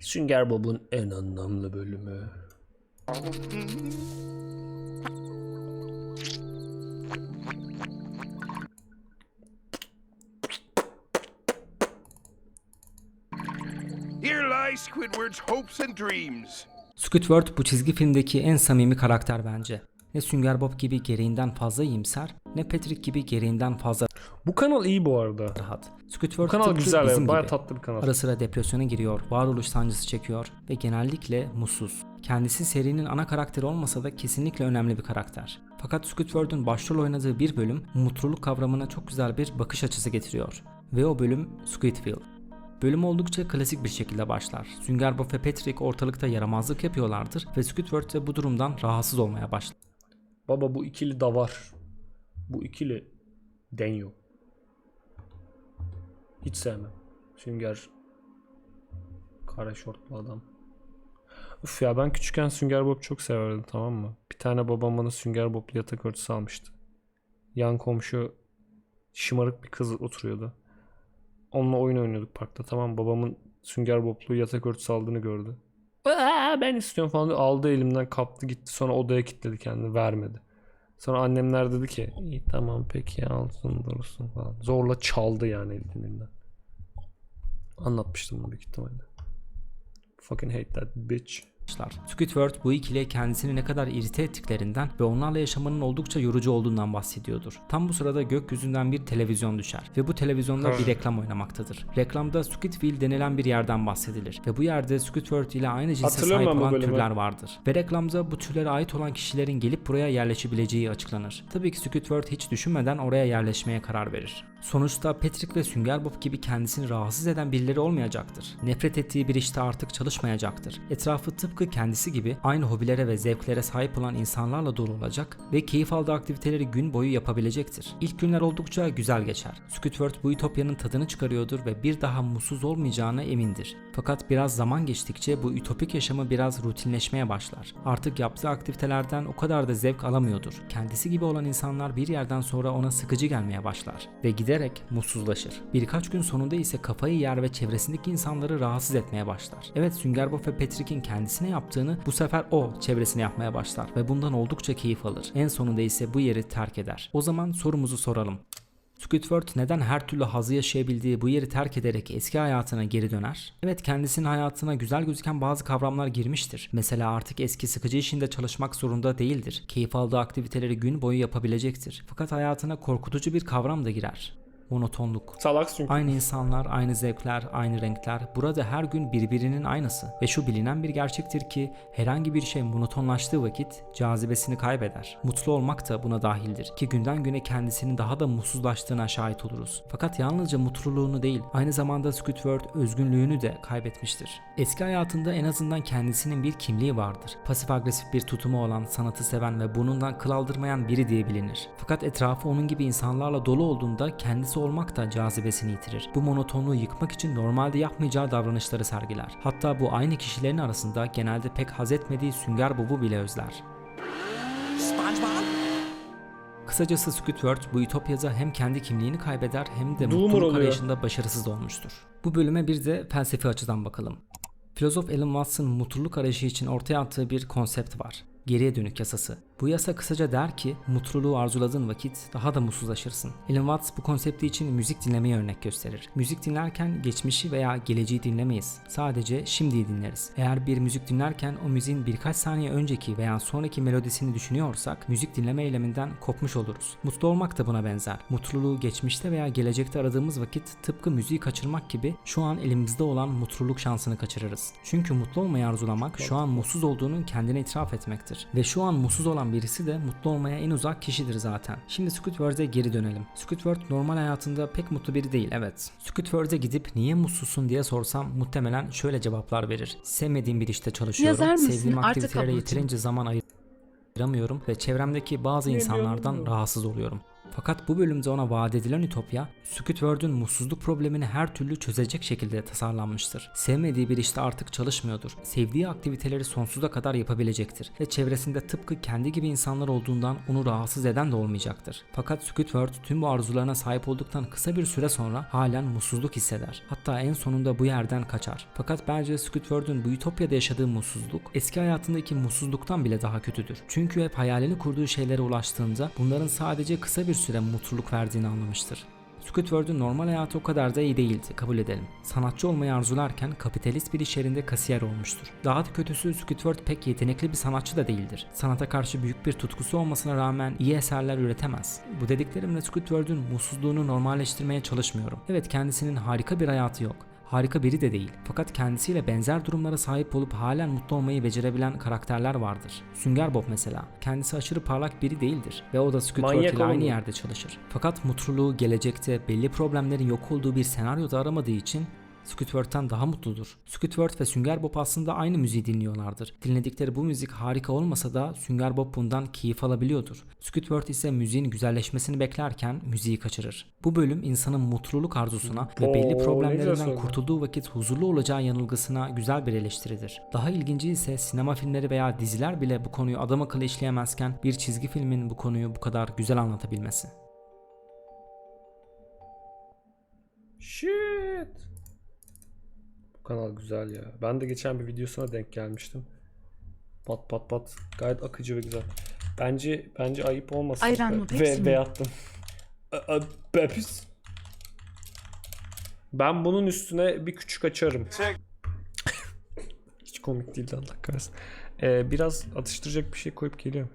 Sünger Bob'un en anlamlı bölümü. Here lie Squidward's hopes and dreams. Squidward bu çizgi filmdeki en samimi karakter bence. Ne Sünger Bob gibi gereğinden fazla iyimser, ne Patrick gibi gereğinden fazla Bu kanal iyi bu arada. rahat. Squidward Bu kanal güzel bizim evet. Baya gibi. tatlı bir kanal. Ara sıra depresyona giriyor, varoluş sancısı çekiyor ve genellikle mutsuz. Kendisi serinin ana karakteri olmasa da kesinlikle önemli bir karakter. Fakat Squidward'un başrol oynadığı bir bölüm mutluluk kavramına çok güzel bir bakış açısı getiriyor. Ve o bölüm Squidville. Bölüm oldukça klasik bir şekilde başlar. Sünger Bob ve Patrick ortalıkta yaramazlık yapıyorlardır ve Squidward de bu durumdan rahatsız olmaya başlar. Baba bu ikili da var. Bu ikili deniyor. Hiç sevmem. Sünger kara şortlu adam. Uf ya ben küçükken Sünger Bob çok severdim tamam mı? Bir tane babam bana Sünger Bob'lu yatak örtüsü almıştı. Yan komşu şımarık bir kız oturuyordu. Onunla oyun oynuyorduk parkta tamam mı? Babamın Sünger Bob'lu yatak örtüsü aldığını gördü. Aa, ben istiyorum falan diye aldı elimden kaptı gitti sonra odaya kilitledi kendini vermedi. Sonra annemler dedi ki iyi tamam peki alsın dursun falan. Zorla çaldı yani elinden. Anlatmıştım bunu büyük ihtimalle. Fucking hate that bitch. Squidward bu ikiliye kendisini ne kadar irite ettiklerinden ve onlarla yaşamanın oldukça yorucu olduğundan bahsediyordur. Tam bu sırada gökyüzünden bir televizyon düşer ve bu televizyonda bir reklam oynamaktadır. Reklamda Squidville denilen bir yerden bahsedilir ve bu yerde Squidward ile aynı cinse sahip olan türler vardır. Ve reklamda bu türlere ait olan kişilerin gelip buraya yerleşebileceği açıklanır. Tabii ki Squidward hiç düşünmeden oraya yerleşmeye karar verir. Sonuçta Patrick ve Sünger Bob gibi kendisini rahatsız eden birileri olmayacaktır. Nefret ettiği bir işte artık çalışmayacaktır. Etrafı tıpkı kendisi gibi aynı hobilere ve zevklere sahip olan insanlarla dolu olacak ve keyif aldığı aktiviteleri gün boyu yapabilecektir. İlk günler oldukça güzel geçer. Squidward bu ütopyanın tadını çıkarıyordur ve bir daha mutsuz olmayacağına emindir. Fakat biraz zaman geçtikçe bu ütopik yaşamı biraz rutinleşmeye başlar. Artık yaptığı aktivitelerden o kadar da zevk alamıyordur. Kendisi gibi olan insanlar bir yerden sonra ona sıkıcı gelmeye başlar ve giderek mutsuzlaşır. Birkaç gün sonunda ise kafayı yer ve çevresindeki insanları rahatsız etmeye başlar. Evet Sünger Bob ve Patrick'in kendisine yaptığını bu sefer o çevresine yapmaya başlar ve bundan oldukça keyif alır. En sonunda ise bu yeri terk eder. O zaman sorumuzu soralım. Squidward neden her türlü hazı yaşayabildiği bu yeri terk ederek eski hayatına geri döner? Evet kendisinin hayatına güzel gözüken bazı kavramlar girmiştir. Mesela artık eski sıkıcı işinde çalışmak zorunda değildir. Keyif aldığı aktiviteleri gün boyu yapabilecektir. Fakat hayatına korkutucu bir kavram da girer. Monotonluk. Salak çünkü. Aynı insanlar, aynı zevkler, aynı renkler. Burada her gün birbirinin aynısı. Ve şu bilinen bir gerçektir ki herhangi bir şey monotonlaştığı vakit cazibesini kaybeder. Mutlu olmak da buna dahildir. Ki günden güne kendisinin daha da mutsuzlaştığına şahit oluruz. Fakat yalnızca mutluluğunu değil, aynı zamanda Squidward özgünlüğünü de kaybetmiştir. Eski hayatında en azından kendisinin bir kimliği vardır. Pasif agresif bir tutumu olan, sanatı seven ve burnundan kıl aldırmayan biri diye bilinir. Fakat etrafı onun gibi insanlarla dolu olduğunda kendisi olmak da cazibesini yitirir. Bu monotonluğu yıkmak için normalde yapmayacağı davranışları sergiler. Hatta bu aynı kişilerin arasında genelde pek haz etmediği Sünger Bob'u bile özler. Kısacası Squidward bu ütopyada hem kendi kimliğini kaybeder hem de Doomer mutluluk oluyor. arayışında başarısız olmuştur. Bu bölüme bir de felsefi açıdan bakalım. Filozof Alan Watts'ın mutluluk arayışı için ortaya attığı bir konsept var. Geriye dönük yasası. Bu yasa kısaca der ki mutluluğu arzuladığın vakit daha da mutsuzlaşırsın. Alan Watts bu konsepti için müzik dinlemeyi örnek gösterir. Müzik dinlerken geçmişi veya geleceği dinlemeyiz. Sadece şimdiyi dinleriz. Eğer bir müzik dinlerken o müziğin birkaç saniye önceki veya sonraki melodisini düşünüyorsak müzik dinleme eyleminden kopmuş oluruz. Mutlu olmak da buna benzer. Mutluluğu geçmişte veya gelecekte aradığımız vakit tıpkı müziği kaçırmak gibi şu an elimizde olan mutluluk şansını kaçırırız. Çünkü mutlu olmayı arzulamak şu an mutsuz olduğunu kendine itiraf etmektir. Ve şu an mutsuz olan birisi de mutlu olmaya en uzak kişidir zaten. Şimdi Squidward'e geri dönelim. Squidward normal hayatında pek mutlu biri değil evet. Squidward'e gidip niye mutsuzsun diye sorsam muhtemelen şöyle cevaplar verir. Sevmediğim bir işte çalışıyorum. Yazar mısın? Sevdiğim aktivitelere yeterince zaman ayıramıyorum ve çevremdeki bazı insanlardan rahatsız oluyorum. Fakat bu bölümde ona vaat edilen ütopya, Squidward'un mutsuzluk problemini her türlü çözecek şekilde tasarlanmıştır. Sevmediği bir işte artık çalışmıyordur. Sevdiği aktiviteleri sonsuza kadar yapabilecektir ve çevresinde tıpkı kendi gibi insanlar olduğundan onu rahatsız eden de olmayacaktır. Fakat Squidward tüm bu arzularına sahip olduktan kısa bir süre sonra halen mutsuzluk hisseder. Hatta en sonunda bu yerden kaçar. Fakat bence Squidward'un bu ütopyada yaşadığı mutsuzluk eski hayatındaki mutsuzluktan bile daha kötüdür. Çünkü hep hayalini kurduğu şeylere ulaştığında bunların sadece kısa bir süre mutluluk verdiğini anlamıştır. Squidward'un normal hayatı o kadar da iyi değildi, kabul edelim. Sanatçı olmayı arzularken kapitalist bir iş yerinde kasiyer olmuştur. Daha da kötüsü Squidward pek yetenekli bir sanatçı da değildir. Sanata karşı büyük bir tutkusu olmasına rağmen iyi eserler üretemez. Bu dediklerimle Squidward'un mutsuzluğunu normalleştirmeye çalışmıyorum. Evet kendisinin harika bir hayatı yok. Harika biri de değil. Fakat kendisiyle benzer durumlara sahip olup halen mutlu olmayı becerebilen karakterler vardır. Sünger Bob mesela. Kendisi aşırı parlak biri değildir ve o da Squidward ile aynı yerde çalışır. Fakat mutluluğu gelecekte belli problemlerin yok olduğu bir senaryoda aramadığı için Squidward'tan daha mutludur. Squidward ve Sünger Bob aslında aynı müziği dinliyorlardır. Dinledikleri bu müzik harika olmasa da Sünger Bob bundan keyif alabiliyordur. Squidward ise müziğin güzelleşmesini beklerken müziği kaçırır. Bu bölüm insanın mutluluk arzusuna ve belli problemlerinden kurtulduğu vakit huzurlu olacağı yanılgısına güzel bir eleştiridir. Daha ilginci ise sinema filmleri veya diziler bile bu konuyu adam akıllı işleyemezken bir çizgi filmin bu konuyu bu kadar güzel anlatabilmesi. Shit. Kanal güzel ya. Ben de geçen bir videosuna denk gelmiştim. Pat pat pat. Gayet akıcı ve güzel. Bence bence ayıp olmasın. Ayran mı, Ve, ve attım. Pepsi. Ben bunun üstüne bir küçük açarım. Hiç komik değildi Allah kahretsin. Ee, biraz atıştıracak bir şey koyup geliyorum.